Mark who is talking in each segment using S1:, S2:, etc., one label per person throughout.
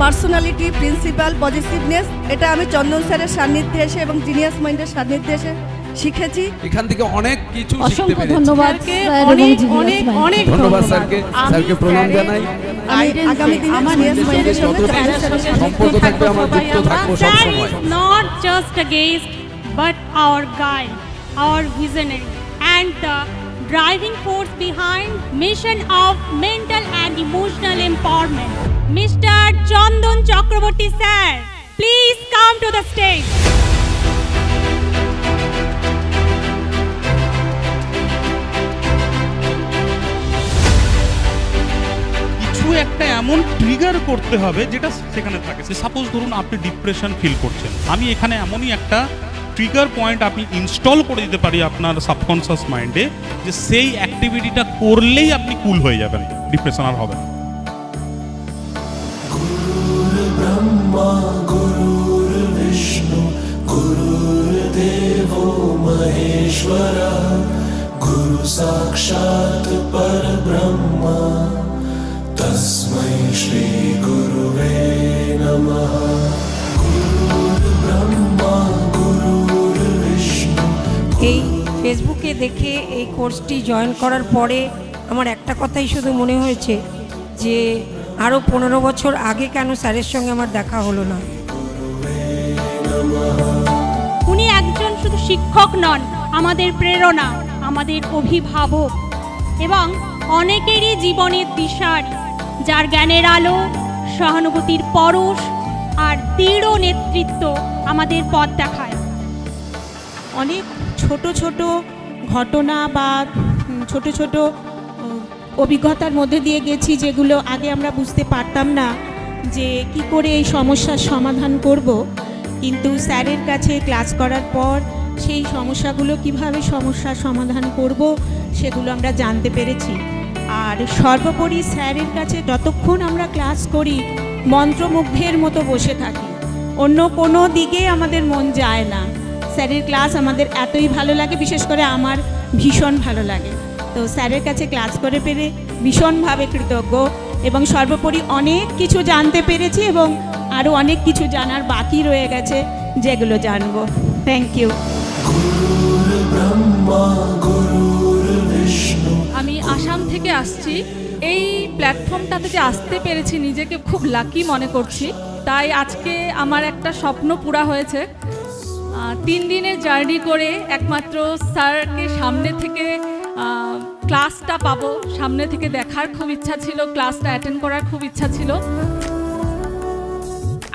S1: Personality principal positiveness এটা আমি চন্দন স্যারের সান্নিধ্যে এসে এবং জিনিয়াস মাইন্ডের সান্নিধ্যে এসে শিখেছি।
S2: এখান থেকে অনেক কিছু শিখতে পেরেছি।
S3: ধন্যবাদ
S4: অনেক অনেক
S2: ধন্যবাদ স্যারকে স্যারকে প্রণাম জানাই।
S1: আমি আগামী দিনে
S4: আমার
S1: জিনিয়াস মাইন্ডের সঙ্গে
S2: সম্পর্ক থাকবে আমার যুক্ত থাকব
S5: visionary, and the driving mission of mental and emotional empowerment. Mr. Chandan Chakraborty sir, please come to the stage.
S6: কিছু একটা এমন ট্রিগার করতে হবে যেটা সেখানে থাকে সাপোজ ধরুন আপনি ডিপ্রেশন ফিল করছেন আমি এখানে এমনই একটা ট্রিগার পয়েন্ট আপনি ইনস্টল করে দিতে পারি আপনার সাবকনসিয়াস মাইন্ডে যে সেই অ্যাক্টিভিটিটা করলেই আপনি কুল হয়ে যাবেন ডিপ্রেশন আর হবে না।
S7: গুরু সাক্ষাৎ তস্মৈ শ্রী
S8: গুরুবে ফেসবুকে দেখে এই কোর্সটি জয়েন করার পরে আমার একটা কথাই শুধু মনে হয়েছে যে আরও পনেরো বছর আগে কেন স্যারের সঙ্গে আমার দেখা হলো না।
S5: উনি একজন শুধু শিক্ষক নন আমাদের প্রেরণা আমাদের অভিভাবক এবং অনেকেরই জীবনের দিশারি যার জ্ঞানের আলো সহানুভূতির পরশ আর দৃঢ় নেতৃত্ব আমাদের পথ দেখায়।
S4: অনেক ছোট ছোট ঘটনা বা ছোট ছোট অভিজ্ঞতার মধ্যে দিয়ে গেছি যেগুলো আগে আমরা বুঝতে পারতাম না যে কি করে এই সমস্যার সমাধান করব। কিন্তু স্যারের কাছে ক্লাস করার পর সেই সমস্যাগুলো কীভাবে সমস্যার সমাধান করব সেগুলো আমরা জানতে পেরেছি। আর সর্বোপরি স্যারের কাছে যতক্ষণ আমরা ক্লাস করি, মন্ত্রমুগ্ধের মতো বসে থাকি। অন্য কোনো দিকে আমাদের মন যায় না। স্যারের ক্লাস আমাদের এতই ভালো লাগে, বিশেষ করে আমার ভীষণ ভালো লাগে। তো স্যারের কাছে ক্লাস করে পেরে ভীষণভাবে কৃতজ্ঞ এবং সর্বোপরি অনেক কিছু জানতে পেরেছি এবং আরও অনেক কিছু জানার বাকি রয়ে গেছে যেগুলো জানব। থ্যাংক ইউ
S9: আমি আসাম থেকে আসছি। এই প্ল্যাটফর্মটাতে যে আসতে পেরেছি, নিজেকে খুব লাকি মনে করছি। তাই আজকে আমার একটা স্বপ্ন পুরা হয়েছে। তিন দিনের জার্নি করে একমাত্র স্যারকে সামনে থেকে ক্লাসটা পাবো। সামনে থেকে দেখার খুব ইচ্ছা ছিল ক্লাসটা অ্যাটেন্ড করার খুব ইচ্ছা ছিল।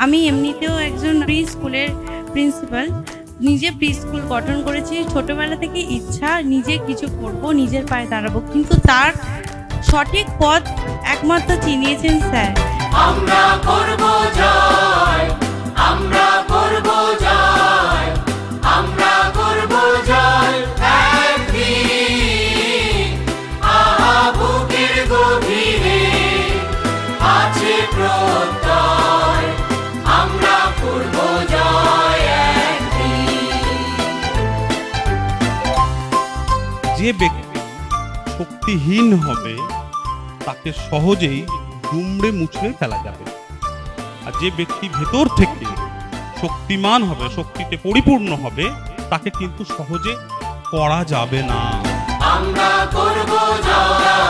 S10: আমি এমনিতেও একজন প্রি স্কুলের প্রিন্সিপাল নিজে প্রি স্কুল গঠন করেছি। ছোটবেলা থেকে ইচ্ছা নিজে কিছু করব নিজের পায়ে দাঁড়াবো। কিন্তু তার সঠিক পথ একমাত্র চিনিয়েছেন স্যার।
S7: আমরা করব জয়
S6: যে ব্যক্তি শক্তিহীন হবে, তাকে সহজেই দুমড়ে মুছড়ে ফেলা যাবে। আর যে ব্যক্তি ভেতর থেকে শক্তিমান হবে, শক্তিতে পরিপূর্ণ হবে, তাকে কিন্তু সহজে করা যাবে না।
S7: আমরা করব জয়।